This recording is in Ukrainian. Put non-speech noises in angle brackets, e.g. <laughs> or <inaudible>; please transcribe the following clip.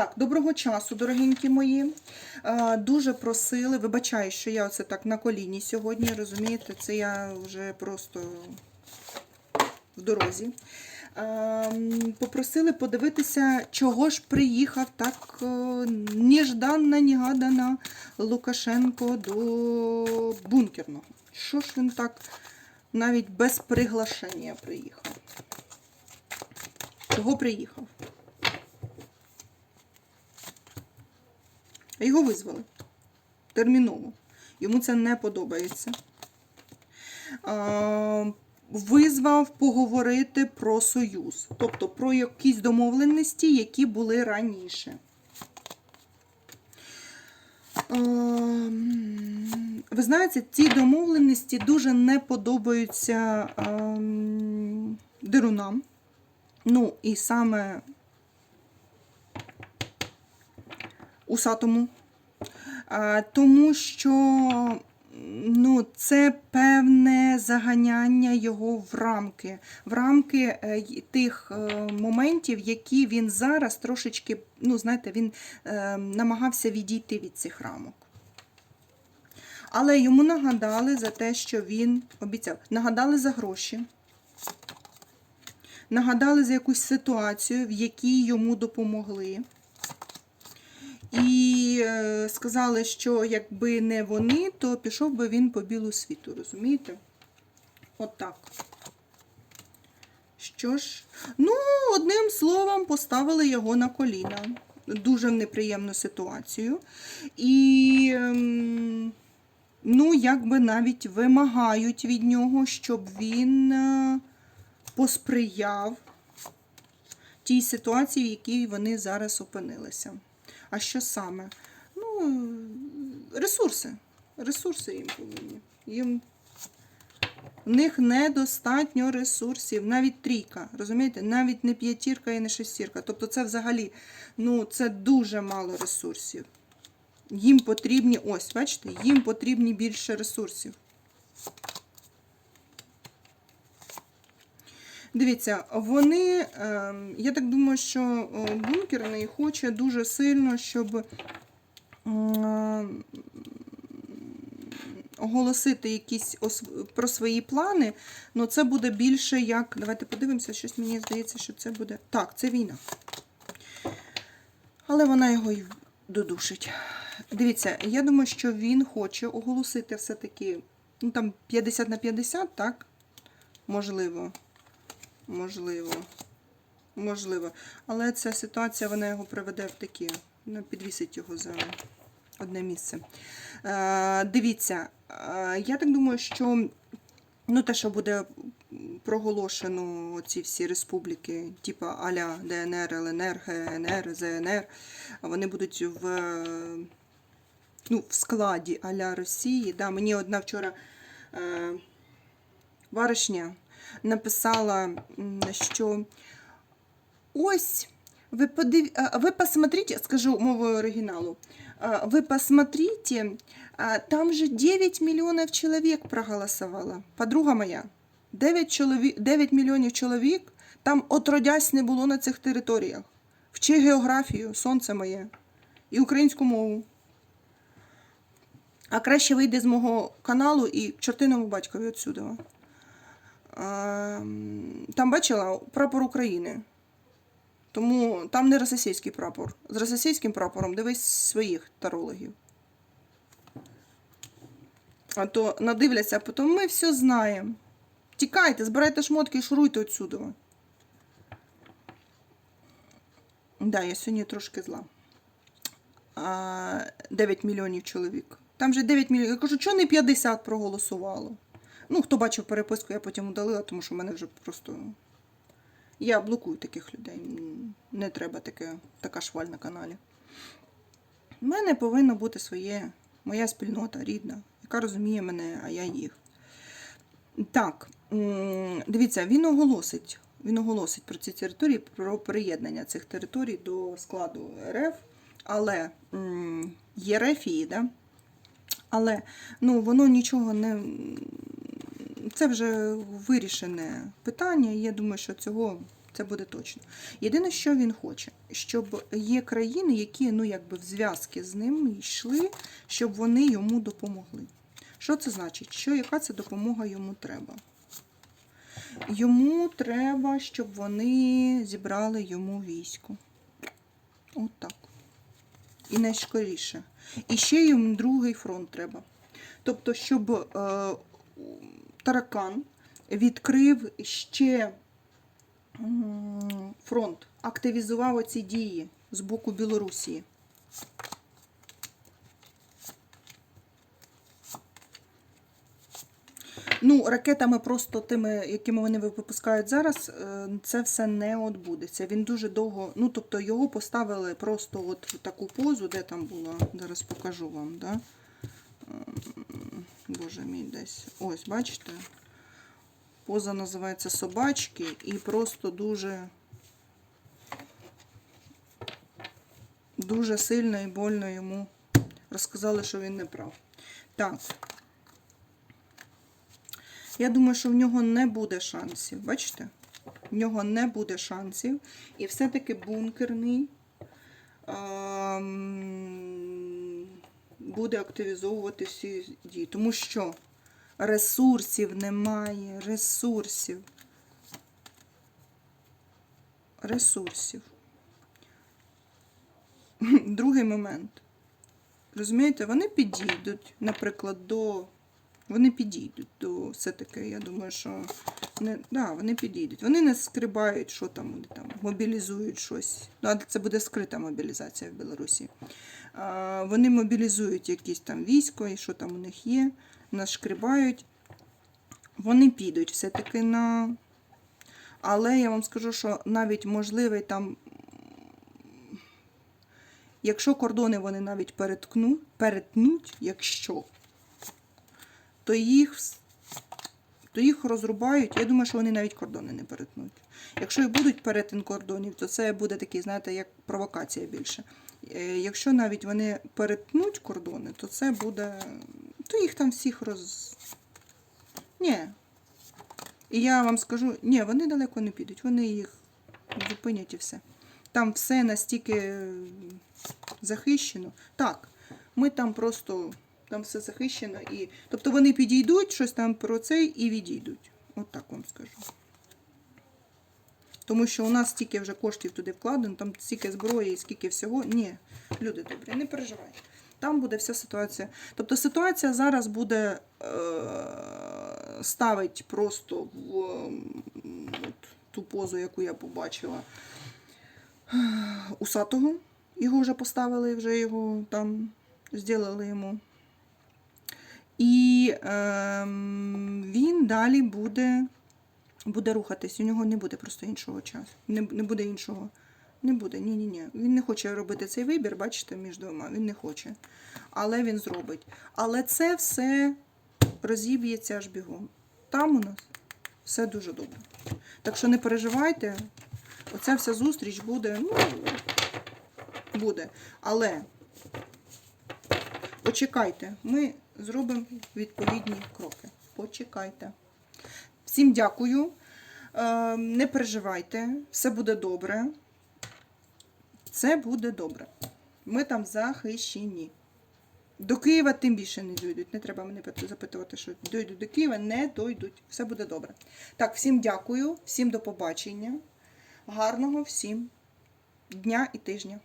Так, доброго часу, дорогенькі мої. Е, Дуже просили, вибачаю, що я оце так на коліні сьогодні, розумієте, це я вже просто в дорозі. Е, Попросили подивитися, чого ж приїхав так е, нежданно, негадано Лукашенко до бункерного. Що ж він так навіть без приглашення приїхав? Чого приїхав? А Його визвали терміново. Йому це не подобається. А, Визвав поговорити про союз, тобто про якісь домовленості, які були раніше. Ви знаєте, ці домовленості дуже не подобаються ем, дирунам. Ну, і саме усатому. А, Тому що ну, це певне заганяння його в рамки, в рамки е, тих е, моментів, які він зараз трошечки, ну, знаєте, він е, намагався відійти від цих рамок. Але йому нагадали за те, що він обіцяв. Нагадали за гроші. Нагадали за якусь ситуацію, в якій йому допомогли. І е, сказали, що якби не вони, то пішов би він по білу світу, розумієте? От. Що ж, ну, одним словом, поставили його на коліна. Дуже в неприємну ситуацію. І, ем, ну, якби навіть вимагають від нього, щоб він е, посприяв тій ситуації, в якій вони зараз опинилися. А що саме? Ну, ресурси. Ресурси їм повинні. Їм... В них недостатньо ресурсів, навіть трійка, розумієте? Навіть не п'ятірка і не шестірка. Тобто це взагалі, ну, це дуже мало ресурсів. Їм потрібні, ось, бачите, їм потрібні більше ресурсів. Дивіться, вони, ем, я так думаю, що е, бункерний хоче дуже сильно, щоб ем, оголосити якісь про свої плани. Ну, це буде більше як. Давайте подивимося, щось мені здається, що це буде. Так, це війна. Але вона його й додушить. Дивіться, я думаю, що він хоче оголосити все-таки ну, там 50 на 50, так? Можливо. Можливо. Можливо. Але ця ситуація вона його приведе в такі. Ну, підвісить його за одне місце. Е, дивіться, е, я так думаю, що ну, те, що буде проголошено ці всі республіки, типу Аля ДНР, ЛНР, ГНР, ЗНР, вони будуть в, ну, в складі Аля Росії. Да, мені одна вчора. Е, Баришня написала, що ось, ви, подив... а, ви посмотрите, скажу мовою оригіналу, а, ви посмотрите, там же 9 мільйонів чоловік проголосувало. Подруга моя, 9, чоловік, 9 мільйонів чоловік там отродясь не було на цих територіях. Вчи географію, сонце моє, і українську мову. А краще вийде з мого каналу і чортиному батькові отсюди. Ем, Там бачила прапор України. Тому там не російський прапор. З російським прапором дивись своїх тарологів. А то надивляться, а потім ми все знаємо. Тікайте, збирайте шмотки і шуруйте отсюди. Да, я сьогодні трошки зла. А, 9 мільйонів чоловік. Там же 9 мільйонів. Я кажу, чого не 50 проголосувало? Ну, хто бачив переписку, я потім удалила, тому що в мене вже просто. Я блокую таких людей. Не треба таке, така шваль на каналі. У мене повинно бути своє, моя спільнота рідна, яка розуміє мене, а я їх. Так, дивіться, він оголосить. Він оголосить про ці території, про приєднання цих територій до складу РФ, але є рефії, да? але ну, воно нічого не. Це вже вирішене питання. Я думаю, що цього Це буде точно. Єдине, що він хоче, щоб є країни, які ну, якби в зв'язки з ним йшли, щоб вони йому допомогли. Що це значить? Що, яка це допомога йому треба? Йому треба, щоб вони зібрали йому військо. От так. І найскоріше. І ще йому другий фронт треба. Тобто, щоб е, таракан відкрив ще фронт, активізував оці дії з боку Білорусі. Ну, ракетами просто тими, якими вони випускають зараз, е, це все не відбудеться. Він дуже довго, ну тобто його поставили просто от в таку позу, де там було, зараз покажу вам, да? Боже мій десь. Ось, бачите? Поза називається собачки і просто дуже дуже сильно і больно йому розказали, що він не прав. Так. Я думаю, що в нього не буде шансів. Бачите? В нього не буде шансів. І все-таки бункерний ем, буде активізовувати всі дії. Тому що ресурсів немає. Ресурсів. Ресурсів. <laughs> Другий момент. Розумієте, вони підійдуть, наприклад, до. Вони підійдуть до все-таки, я думаю, що не, да, вони підійдуть. Вони не скрибають, що там вони там мобілізують щось. Ну, а це буде скрита мобілізація в Білорусі. А, вони мобілізують якісь там військо, і що там у них є, нас шкрибають. Вони підуть все-таки на. Але я вам скажу, що навіть можливий там. Якщо кордони вони навіть переткнуть, перетнуть, якщо то їх, то їх розрубають. Я думаю, що вони навіть кордони не перетнуть. Якщо і будуть перетин кордонів, то це буде такий, знаєте, як провокація більше. Е, Якщо навіть вони перетнуть кордони, то це буде. То їх там всіх роз. Ні. І я вам скажу, ні, вони далеко не підуть, вони їх зупинять і все. Там все настільки захищено. Так, ми там просто там все захищено. І... Тобто вони підійдуть, щось там про це і відійдуть. От так вам скажу. Тому що у нас стільки вже коштів туди вкладено, там стільки зброї скільки всього. Ні, люди добрі, не переживайте. Там буде вся ситуація. Тобто ситуація зараз буде е- ставить просто в м, от, ту позу, яку я побачила усатого. Його вже поставили, вже його там зробили йому. І ем, він далі буде, буде рухатись. У нього не буде просто іншого часу. Не, не буде іншого. Не буде. Ні, ні, ні. Він не хоче робити цей вибір, бачите, між двома. Він не хоче. Але він зробить. Але це все розіб'ється аж бігом. Там у нас все дуже добре. Так що не переживайте. Оця вся зустріч буде, ну, буде. Але почекайте, ми зробимо відповідні кроки. Почекайте. Всім дякую. Е, Не переживайте, все буде добре. Це буде добре. Ми там захищені. До Києва тим більше не дійдуть. Не треба мене запитувати, що дійдуть до Києва, не дійдуть. Все буде добре. Так, всім дякую, всім до побачення. Гарного всім дня і тижня.